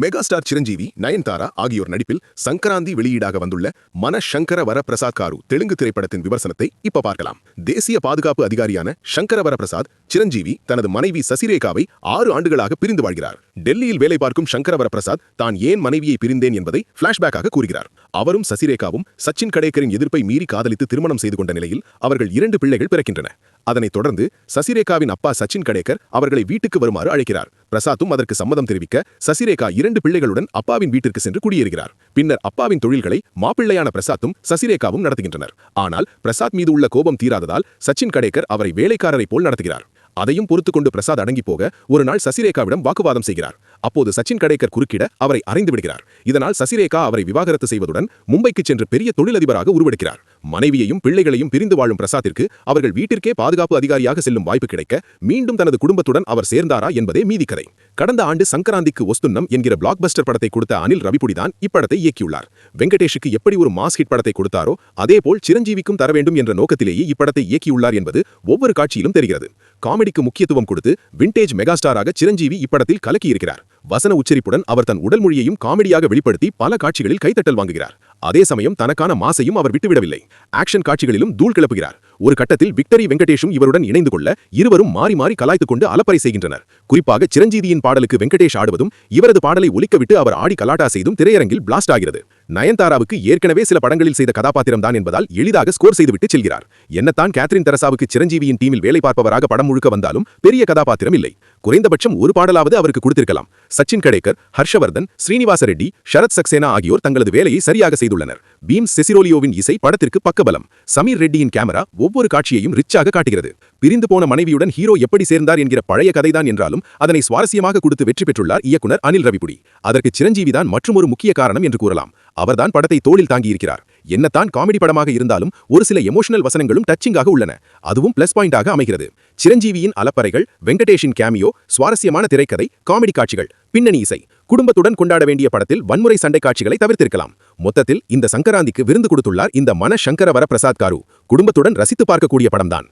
Megastar Chiranjeevi Nayanthara ஆகியோர் நடிப்பில் சங்கராந்தி வெளியீடாக வந்துள்ள மன சங்கர வரப்பிரசாத் காரு தெலுங்கு திரைப்படத்தின் விமர்சனத்தை இப்ப பார்க்கலாம். தேசிய பாதுகாப்பு அதிகாரியான சங்கர வரப்பிரசாத் சிரஞ்சீவி தனது மனைவி சசிரேகாவை ஆறு ஆண்டுகளாக பிரிந்து வாழ்கிறார். டெல்லியில் வேலை பார்க்கும் சங்கர வரப்பிரசாத் தான் ஏன் மனைவியை பிரிந்தேன் என்பதை பிளாஷ்பேக்காக கூறுகிறார். அவரும் சசிரேகாவும் சச்சின் கடேக்கரின் எதிர்ப்பை மீறி காதலித்து திருமணம் செய்து கொண்ட நிலையில் அவர்கள் இரண்டு பிள்ளைகள் பிறக்கின்றன. அதனைத் தொடர்ந்து சசிரேகாவின் அப்பா சச்சின் கடேக்கர் அவர்களை வீட்டுக்கு வருமாறு அழைக்கிறார். பிரசாத்தும் அதற்கு சம்மதம் தெரிவிக்க சசிரேகா இரண்டு பிள்ளைகளுடன் அப்பாவின் வீட்டிற்கு சென்று குடியேறுகிறார். பின்னர் அப்பாவின் தொழில்களை மாப்பிள்ளையான பிரசாத்தும் சசிரேகாவும் நடத்துகின்றனர். ஆனால் பிரசாத் மீது உள்ள கோபம் தீராததால் சச்சின் கடேக்கர் அவரை வேலைக்காரரை போல் நடத்துகிறார். அதையும் பொறுத்துக்கொண்டு பிரசாத் அடங்கி போக ஒரு நாள் சசிரேகாவிடம் வாக்குவாதம் செய்கிறார். அப்போது சச்சின் கடேக்கர் குறுக்கிட அவரை அறைந்து விடுகிறார். இதனால் சசிரேகா அவரை விவாகரத்து செய்வதுடன் மும்பைக்கு சென்று பெரிய தொழிலதிபராக உருவெடுக்கிறார். மனைவியையும் பிள்ளைகளையும் பிரிந்து வாழும் பிரசாத்திற்கு அவர்கள் வீட்டிற்கே பாதுகாப்பு அதிகாரியாக செல்லும் வாய்ப்பு கிடைக்க மீண்டும் தனது குடும்பத்துடன் அவர் சேர்ந்தாரா என்பதே மீதி கதை கடந்த ஆண்டு சங்கராந்திக்கு ஒஸ்துன்னம் என்கிற பிளாக் பஸ்டர் படத்தை கொடுத்த அனில் ரவிபுடிதான் இப்படத்தை இயக்கியுள்ளார். வெங்கடேஷுக்கு எப்படி ஒரு மாஸ் ஹிட் படத்தை கொடுத்தாரோ அதேபோல் சிரஞ்சீவிக்கும் தர வேண்டும் என்ற நோக்கத்திலேயே இப்படத்தை இயக்கியுள்ளார் என்பது ஒவ்வொரு காட்சியிலும் தெரிகிறது. காமெடிக்கு முக்கியத்துவம் கொடுத்து விண்டேஜ் மெகாஸ்டாராக சிரஞ்சீவி இப்படத்தில் கலக்கியிருக்கிறார். வசன உச்சரிப்புடன் அவர் தன் உடல் மொழியையும் காமெடியாக வெளிப்படுத்தி பல காட்சிகளில் கைத்தட்டல் வாங்குகிறார். அதே சமயம் தனக்கான மாசையும் அவர் விட்டுவிடவில்லை. ஆக்ஷன் காட்சிகளிலும் தூள் கிளப்புகிறார். ஒரு கட்டத்தில் விக்டரி வெங்கடேஷும் இவருடன் இணைந்து கொள்ள இருவரும் மாறி மாறி கலாய்த்துக் கொண்டு அலப்பறை செய்கின்றனர். குறிப்பாக சிரஞ்சீவியின் பாடலுக்கு வெங்கடேஷ் ஆடுவதும் இவரது பாடலை ஒலிக்கவிட்டு அவர் ஆடி கலாட்டா செய்தும் திரையரங்கில் பிளாஸ்ட் ஆகிறது. நயன்தாராவுக்கு ஏற்கனவே சில படங்களில் செய்த கதாபாத்திரம் தான் என்பதால் எளிதாக ஸ்கோர் செய்துவிட்டு செல்கிறார். என்னத்தான் கேத்ரின் தெரசாவுக்கு சிரஞ்சீவியின் டீமில் வேலை பார்ப்பவராக படம் முழுக்க வந்தாலும் பெரிய கதாபாத்திரம் இல்லை. குறைந்தபட்சம் ஒரு பாடலாவது அவருக்கு கொடுத்திருக்கலாம். சச்சின் கடேக்கர் ஹர்ஷவர்தன் ஸ்ரீனிவாச ரெட்டி ஷரத் சக்சேனா ஆகியோர் தங்களது வேலையை சரியாக செய்துள்ளனர். பீம் செசிரோலியோவின் இசை படத்திற்கு பக்கபலம். சமீர் ரெட்டியின் கேமரா ஒவ்வொரு காட்சியையும் ரிச்சாக காட்டுகிறது. பிரிந்து போன மனைவியுடன் ஹீரோ எப்படி சேர்ந்தார் என்கிற பழைய கதைதான் என்றாலும் அதனை சுவாரஸ்யமாக கொடுத்து வெற்றி பெற்றுள்ளார் இயக்குனர் அனில் ரவிபுடி. அதற்கு சிரஞ்சீவிதான் மற்றொரு முக்கிய காரணம் என்று கூறலாம். அவர்தான் படத்தை தோளில் தாங்கியிருக்கிறார். என்னத்தான் காமெடி படமாக இருந்தாலும் ஒரு சில எமோஷனல் வசனங்களும் டச்சிங்காக உள்ளன. அதுவும் பிளஸ் பாயிண்டாக அமைகிறது. சிரஞ்சீவியின் அலப்பறைகள் வெங்கடேஷின் கேமியோ சுவாரஸ்யமான திரைக்கதை காமெடி காட்சிகள் பின்னணி இசை குடும்பத்துடன் கொண்டாட வேண்டிய படத்தில் வன்முறை சண்டை காட்சிகளை தவிர்த்திருக்கலாம். மொத்தத்தில் இந்த சங்கராந்திக்கு விருந்து கொடுத்துள்ளார் இந்த மன சங்கர வர பிரசாத் காரு. குடும்பத்துடன் ரசித்து பார்க்கக்கூடிய படம்தான்.